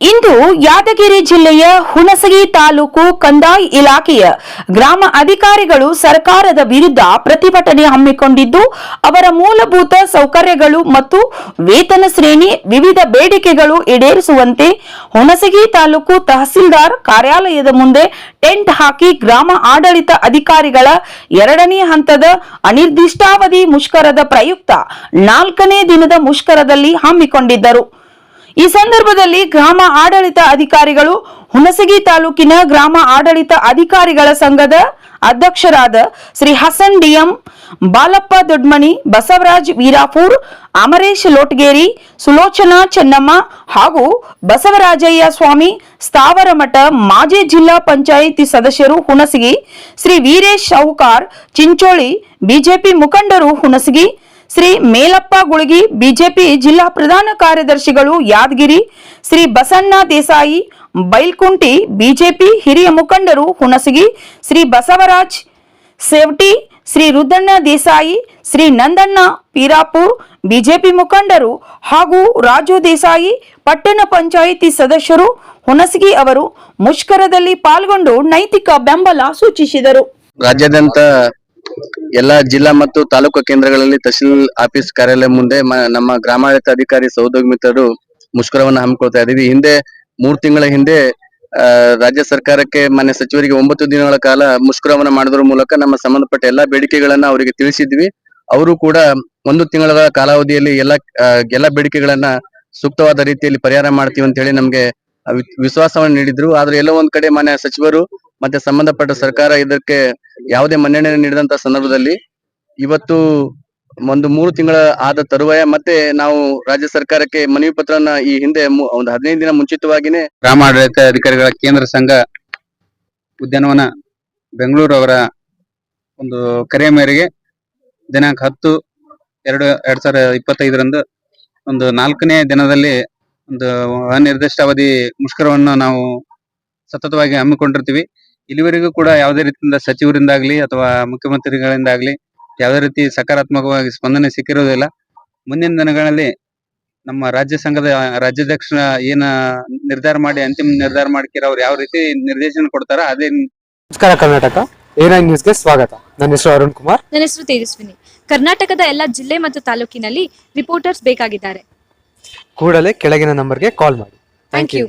ಇಂದು ಯಾದಗಿರಿ ಜಿಲ್ಲೆಯ ಹುಣಸಗಿ ತಾಲೂಕು ಕಂದಾಯ ಇಲಾಖೆಯ ಗ್ರಾಮ ಅಧಿಕಾರಿಗಳು ಸರ್ಕಾರದ ವಿರುದ್ಧ ಪ್ರತಿಭಟನೆ ಹಮ್ಮಿಕೊಂಡಿದ್ದು, ಅವರ ಮೂಲಭೂತ ಸೌಕರ್ಯಗಳು ಮತ್ತು ವೇತನ ಶ್ರೇಣಿ ವಿವಿಧ ಬೇಡಿಕೆಗಳು ಈಡೇರಿಸುವಂತೆ ಹುಣಸಗಿ ತಾಲೂಕು ತಹಸೀಲ್ದಾರ್ ಕಾರ್ಯಾಲಯದ ಮುಂದೆ ಟೆಂಟ್ ಹಾಕಿ ಗ್ರಾಮ ಆಡಳಿತ ಅಧಿಕಾರಿಗಳ ಎರಡನೇ ಹಂತದ ಅನಿರ್ದಿಷ್ಟಾವಧಿ ಮುಷ್ಕರದ ಪ್ರಯುಕ್ತ ನಾಲ್ಕನೇ ದಿನದ ಮುಷ್ಕರದಲ್ಲಿ ಹಮ್ಮಿಕೊಂಡಿದ್ದರು. ಈ ಸಂದರ್ಭದಲ್ಲಿ ಗ್ರಾಮ ಆಡಳಿತ ಅಧಿಕಾರಿಗಳು ಹುಣಸಗಿ ತಾಲೂಕಿನ ಗ್ರಾಮ ಆಡಳಿತ ಅಧಿಕಾರಿಗಳ ಸಂಘದ ಅಧ್ಯಕ್ಷರಾದ ಶ್ರೀ ಹಸನ್ ಡಿಎಂ ಬಾಲಪ್ಪ ದೊಡ್ಮಣಿ, ಬಸವರಾಜ್ ವೀರಾಪುರ್, ಅಮರೇಶ್ ಲೋಟ್ಗೇರಿ, ಸುಲೋಚನಾ ಚೆನ್ನಮ್ಮ ಹಾಗೂ ಬಸವರಾಜಯ್ಯ ಸ್ವಾಮಿ, ಸ್ಥಾವರಮಠ ಮಾಜಿ ಜಿಲ್ಲಾ ಪಂಚಾಯಿತಿ ಸದಸ್ಯರು ಹುಣಸಗಿ, ಶ್ರೀ ವೀರೇಶ್ ಶಾಹುಕಾರ್ ಚಿಂಚೋಳಿ, ಬಿಜೆಪಿ ಮುಖಂಡರು ಹುಣಸಗಿ ಶ್ರೀ ಮೇಲಪ್ಪ ಗುಳಗಿ, ಬಿಜೆಪಿ ಜಿಲ್ಲಾ ಪ್ರಧಾನ ಕಾರ್ಯದರ್ಶಿಗಳು ಯಾದಗಿರಿ, ಶ್ರೀ ಬಸಣ್ಣ ದೇಸಾಯಿ, ಬೈಲ್ಕುಂಟಿ, ಬಿಜೆಪಿ ಹಿರಿಯ ಮುಖಂಡರು ಹುಣಸಗಿ, ಶ್ರೀ ಬಸವರಾಜ್ ಸೇವಟಿ, ಶ್ರೀ ರುದ್ರಣ್ಣ ದೇಸಾಯಿ, ಶ್ರೀ ನಂದಣ್ಣ ಪೀರಾಪುರ್, ಬಿಜೆಪಿ ಮುಖಂಡರು ಹಾಗೂ ರಾಜು ದೇಸಾಯಿ, ಪಟ್ಟಣ ಪಂಚಾಯಿತಿ ಸದಸ್ಯರು ಹುಣಸಗಿ ಅವರು ಮುಷ್ಕರದಲ್ಲಿ ಪಾಲ್ಗೊಂಡು ನೈತಿಕ ಬೆಂಬಲ ಸೂಚಿಸಿದರು. ರಾಜ್ಯಾದ್ಯಂತ ಎಲ್ಲ ಜಿಲ್ಲಾ ಮತ್ತು ತಾಲೂಕು ಕೇಂದ್ರಗಳಲ್ಲಿ ತಹಶೀಲ್ ಆಫೀಸ್ ಕಾರ್ಯಾಲಯ ಮುಂದೆ ನಮ್ಮ ಗ್ರಾಮಾಡಳಿತ ಅಧಿಕಾರಿ ಸಹೋದ್ಯೋಗಿ ಮಿತ್ರರು ಮುಷ್ಕರವನ್ನ ಹಮ್ಮಿಕೊಳ್ತಾ ಇದೀವಿ ಹಿಂದೆ ಮೂರ್ ತಿಂಗಳ ಹಿಂದೆ ರಾಜ್ಯ ಸರ್ಕಾರಕ್ಕೆ ಮಾನ್ಯ ಸಚಿವರಿಗೆ ಒಂಬತ್ತು ದಿನಗಳ ಕಾಲ ಮುಷ್ಕರವನ್ನು ಮಾಡೋದ್ರ ಮೂಲಕ ನಮ್ಮ ಸಂಬಂಧಪಟ್ಟ ಎಲ್ಲಾ ಬೇಡಿಕೆಗಳನ್ನ ಅವರಿಗೆ ತಿಳಿಸಿದ್ವಿ. ಅವರು ಕೂಡ ಒಂದು ತಿಂಗಳ ಕಾಲಾವಧಿಯಲ್ಲಿ ಎಲ್ಲ ಎಲ್ಲಾ ಬೇಡಿಕೆಗಳನ್ನ ಸೂಕ್ತವಾದ ರೀತಿಯಲ್ಲಿ ಪರಿಹಾರ ಮಾಡ್ತೀವಿ ಅಂತ ಹೇಳಿ ನಮ್ಗೆ ವಿಶ್ವಾಸವನ್ನು ನೀಡಿದ್ರು. ಆದ್ರೆ ಎಲ್ಲೋ ಒಂದ್ ಕಡೆ ಮಾನ್ಯ ಸಚಿವರು ಮತ್ತೆ ಸಂಬಂಧಪಟ್ಟ ಸರ್ಕಾರ ಇದಕ್ಕೆ ಯಾವುದೇ ಮನ್ನಣೆ ನೀಡಿದಂತ ಸಂದರ್ಭದಲ್ಲಿ ಇವತ್ತು ಒಂದು ಮೂರು ತಿಂಗಳ ಆದ ತರುವಾಯ ಮತ್ತೆ ನಾವು ರಾಜ್ಯ ಸರ್ಕಾರಕ್ಕೆ ಮನವಿ ಪತ್ರನ ಈ ಹಿಂದೆ ಒಂದು ಹದಿನೈದು ದಿನ ಮುಂಚಿತವಾಗಿನೇ ಗ್ರಾಮ ಆಡಳಿತ ಅಧಿಕಾರಿಗಳ ಕೇಂದ್ರ ಸಂಘ ಉದ್ಯಾನವನ ಬೆಂಗಳೂರು ಅವರ ಒಂದು ಕರೆಯ ಮೇರೆಗೆ ದಿನಾಂಕ ಹತ್ತು ಎರಡು ಎರಡ್ ಸಾವಿರದ ಇಪ್ಪತ್ತೈದರಂದು ಒಂದು ನಾಲ್ಕನೇ ದಿನದಲ್ಲಿ ಒಂದು ಅನಿರ್ದಿಷ್ಟಾವಧಿ ಮುಷ್ಕರವನ್ನು ನಾವು ಸತತವಾಗಿ ಹಮ್ಮಿಕೊಂಡಿರ್ತೀವಿ. ಇಲ್ಲಿವರೆಗೂ ಕೂಡ ಯಾವುದೇ ರೀತಿಯಿಂದ ಸಚಿವರಿಂದಾಗ್ಲಿ ಅಥವಾ ಮುಖ್ಯಮಂತ್ರಿಗಳಿಂದಾಗ್ಲಿ ಯಾವುದೇ ರೀತಿ ಸಕಾರಾತ್ಮಕವಾಗಿ ಸ್ಪಂದನೆ ಸಿಕ್ಕಿರೋದಿಲ್ಲ. ಮುಂದಿನ ದಿನಗಳಲ್ಲಿ ನಮ್ಮ ರಾಜ್ಯ ಸಂಘದ ರಾಜ್ಯಾಧ್ಯಕ್ಷ ಏನ ನಿರ್ಧಾರ ಮಾಡಿ ಅಂತಿಮ ನಿರ್ಧಾರ ಮಾಡ್ಕಿರ ಅವ್ರು ಯಾವ ರೀತಿ ನಿರ್ದೇಶನ ಕೊಡ್ತಾರ ಅದೇ ನಮಸ್ಕಾರ ಕರ್ನಾಟಕ. ಏನೈ ನ್ಯೂಸ್ಗೆ ಸ್ವಾಗತ. ನನ್ನ ಹೆಸರು ಅರುಣ್ ಕುಮಾರ್. ನನ್ನ ಹೆಸರು ತೇಜಸ್ವಿನಿ. ಕರ್ನಾಟಕದ ಎಲ್ಲ ಜಿಲ್ಲೆ ಮತ್ತು ತಾಲೂಕಿನಲ್ಲಿ ರಿಪೋರ್ಟರ್ಸ್ ಬೇಕಾಗಿದ್ದಾರೆ. ಕೂಡಲೇ ಕೆಳಗಿನ ನಂಬರ್ಗೆ ಕಾಲ್ ಮಾಡಿ. Thank you